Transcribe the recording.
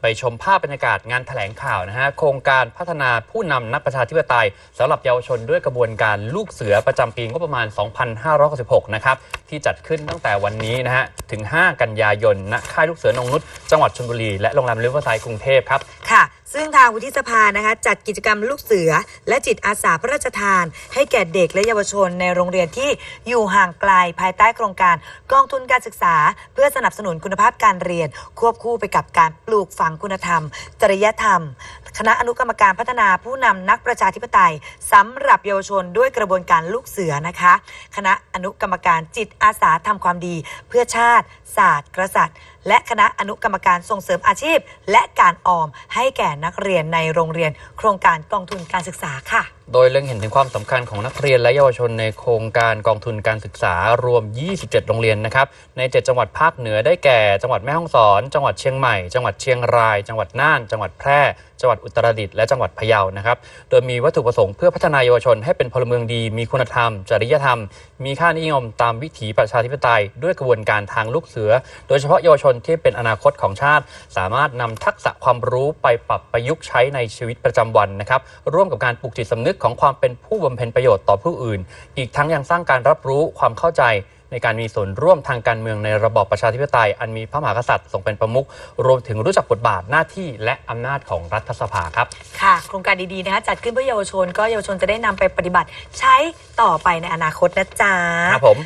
ไปชมภาพบรรยากาศงานแถลงข่าวนะฮะโครงการพัฒนาผู้นำนักประชาธิปไตยสำหรับเยาวชนด้วยกระบวนการลูกเสือประจำปีงบประมาณ 2566 นะครับที่จัดขึ้นตั้งแต่วันนี้นะฮะถึง 5 กันยายนณค่ายลูกเสือนงนุษจังหวัดชลบุรีและโรงแรมริเวอร์ไซด์กรุงเทพครับ ค่ะ ซึ่งทางวุฒิสภานะคะจัดกิจกรรมลูกเสือ และจิตอาสาพระราชทาน ให้แก่เด็กและเยาวชนในโรงเรียนที่อยู่ห่างไกลภายใต้โครงการกองทุนการศึกษา เพื่อสนับสนุนคุณภาพการเรียน ควบคู่ไปกับการปลูกฝังคุณธรรม จริยธรรม คณะอนุกรรมการพัฒนาผู้นำนักประชาธิปไตยสำหรับเยาวชนด้วยกระบวนการลูกเสือนะคะ คณะอนุกรรมการจิตอาสาทำความดี เพื่อชาติ ศาสตร์ กษัตริย์ และคณะอนุกรรมการส่งเสริมอาชีพ และการออมให้แก่นักเรียนในโรงเรียน โครงการกองทุนการศึกษาค่ะ โดยเล็งเห็นถึงความสำคัญของนักเรียนและเยาวชนในโครงการกองทุนการศึกษารวม 27 โรงเรียนนะครับ ใน 7 จังหวัดภาคเหนือได้แก่ จังหวัดแม่ฮ่องสอน จังหวัดเชียงใหม่ จังหวัดเชียงราย จังหวัดน่าน จังหวัดแพร่ จังหวัดอุตรดิตถ์และจังหวัดพะเยานะครับ โดยมีวัตถุประสงค์เพื่อพัฒนาเยาวชนให้เป็นพลเมืองดี มีคุณธรรม จริยธรรม มีค่านิยมตามวิถีประชาธิปไตย ด้วยกระบวนการทางลูกเสือ โดยเฉพาะเยาวชนที่เป็นอนาคตของชาติ สามารถนำทักษะความรู้ไปปรับประยุกต์ใช้ในชีวิตประจำวันนะครับร่วมกับการปลูกจิตสำนึกของความเป็นผู้บำเพ็ญประโยชน์ต่อผู้อื่น อีกทั้งยังสร้างการรับรู้ความเข้าใจในการมีส่วนร่วมทางการเมืองในระบอบประชาธิปไตย อันมีพระมหากษัตริย์ทรงเป็นประมุขรวมถึงรู้จักบทบาทหน้าที่และอำนาจของรัฐสภาครับ ค่ะ โครงการดีๆนะคะจัดขึ้นเพื่อเยาวชน ก็เยาวชนจะได้นำไปปฏิบัติใช้ต่อไปในอนาคตนะจ๊ะครับผม